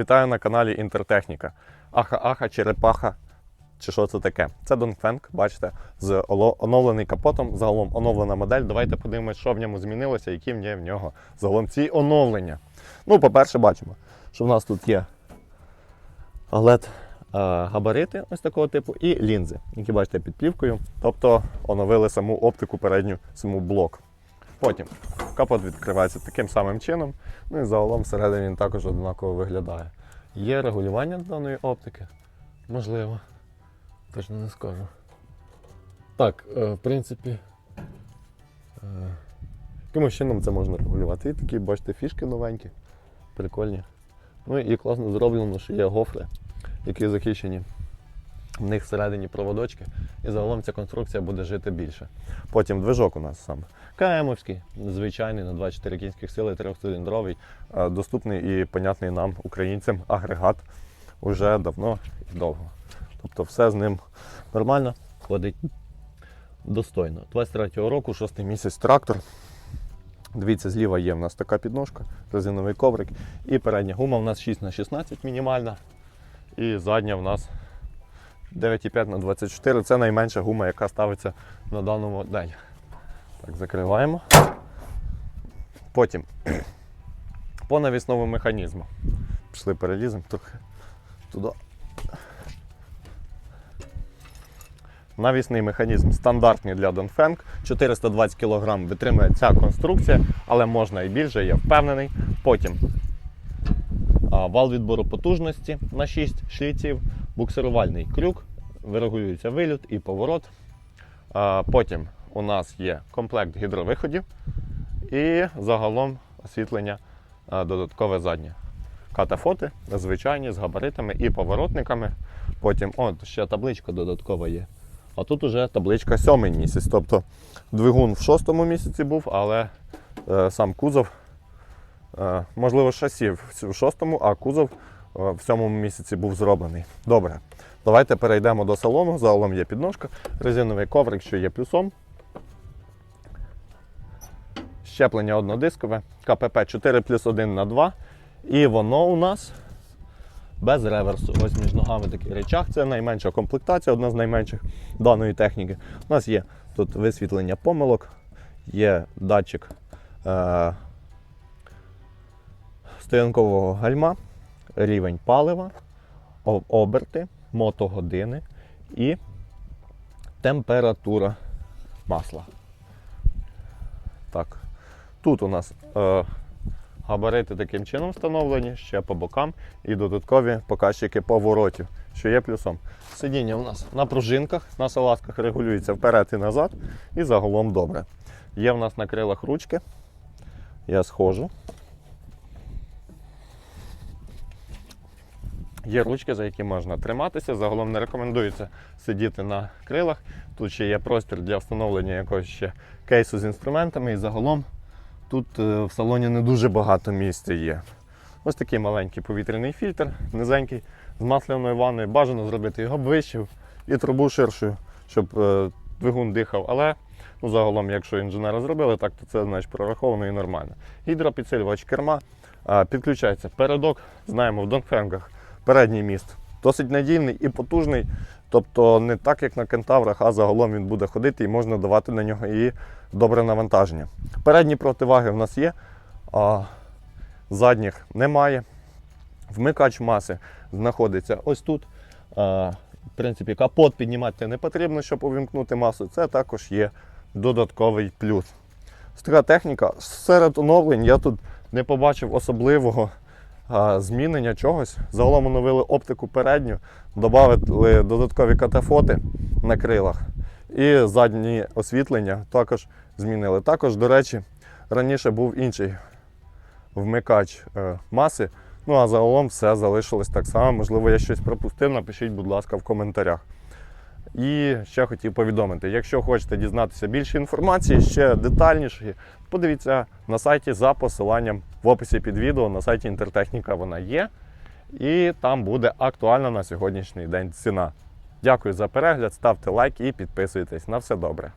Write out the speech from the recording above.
Вітаю на каналі Інтертехніка. Аха-аха, черепаха. Чи що це таке? Це Dongfeng, бачите, з оновлений капотом, загалом оновлена модель. Давайте подивимось, що в ньому змінилося, які є в нього загалом ці оновлення. Ну, по-перше, бачимо, що в нас тут є LED габарити ось такого типу і лінзи, які бачите під плівкою. Тобто оновили саму оптику передню, саму блок. Потім капот відкривається таким самим чином. Ну і загалом всередині він також однаково виглядає. Є регулювання даної оптики? Можливо. Точно не скажу. Так, е, в принципі. е, Якимось чином це можна регулювати. І такі, бачите, фішки новенькі, прикольні. Ну і класно зроблено, що є гофри, які захищені. В них всередині проводочки, і загалом ця конструкція буде жити більше. Потім движок у нас сам КМовський, звичайний на 24 кінських сили, трьохциліндровий, е, доступний і понятний нам, українцям, агрегат уже давно і довго. Тобто все з ним нормально, ходить достойно. 23-го року, 6 місяць трактор. Дивіться, зліва є в нас така підножка, резиновий коврик. І передня гума в нас 6х16 мінімальна. І задня в нас 9,5 на 24 це найменша гума, яка ставиться на дану модель. Так, закриваємо. Потім по навісному механізму. Пішли переліземо трохи туди. Навісний механізм стандартний для Dongfeng. 420 кг витримує ця конструкція, але можна і більше, я впевнений. Потім вал відбору потужності на 6 шліців, буксирувальний крюк, вирегулюється виліт і поворот. Потім у нас є комплект гідровиходів і загалом освітлення додаткове заднє. Катафоти звичайні з габаритами і поворотниками. Потім от ще табличка додаткова є. А тут уже табличка сьомий місяць. Тобто двигун в шостому місяці був, але е, сам кузов, е, можливо, шасі в шостому, а кузов в сьомому місяці був зроблений. Добре. Давайте перейдемо до салону. Загалом є підножка, резиновий коврик, що є плюсом. Щеплення однодискове, КПП 4 плюс 1 на 2. І воно у нас без реверсу. Ось між ногами такий речах. Це найменша комплектація, одна з найменших даної техніки. У нас є тут висвітлення помилок, є датчик е- стоянкового гальма, рівень палива, оберти, мотогодини і температура масла. Так. Тут у нас е, габарити таким чином встановлені, ще по бокам і додаткові показчики поворотів, що є плюсом. Сидіння у нас на пружинках, на салазках регулюється вперед і назад, і загалом добре. Є в нас на крилах ручки. Я схожу. Є ручки, за які можна триматися. Загалом не рекомендується сидіти на крилах. Тут ще є простір для встановлення якогось ще кейсу з інструментами. І загалом тут е, в салоні не дуже багато місця є. Ось такий маленький повітряний фільтр, низенький, з масляною ванною. Бажано зробити його вищим і трубу ширшою, щоб е, двигун дихав. Але ну, загалом, якщо інженери зробили, так то це значить прораховано і нормально. Гідропідсилювач керма. Підключається передок. Знаємо в Донфенгах передній міст досить надійний і потужний. Тобто не так, як на кентаврах, а загалом він буде ходити і можна давати на нього і добре навантаження. Передні противаги в нас є, а задніх немає. Вмикач маси знаходиться ось тут. А, В принципі, капот піднімати не потрібно, щоб увімкнути масу. Це також є додатковий плюс. Ось така техніка. Серед оновлень я тут не побачив особливого змінення чогось. Загалом оновили оптику передню, додали додаткові катафоти на крилах. І задні освітлення також змінили. Також, до речі, раніше був інший вмикач е, маси. Ну а загалом все залишилось так само. Можливо, я щось пропустив, напишіть, будь ласка, в коментарях. І ще хотів повідомити, якщо хочете дізнатися більше інформації, ще детальніше, подивіться на сайті за посиланням в описі під відео. На сайті Інтертехніка вона є. І там буде актуальна на сьогоднішній день ціна. Дякую за перегляд, ставте лайк і підписуйтесь. На все добре.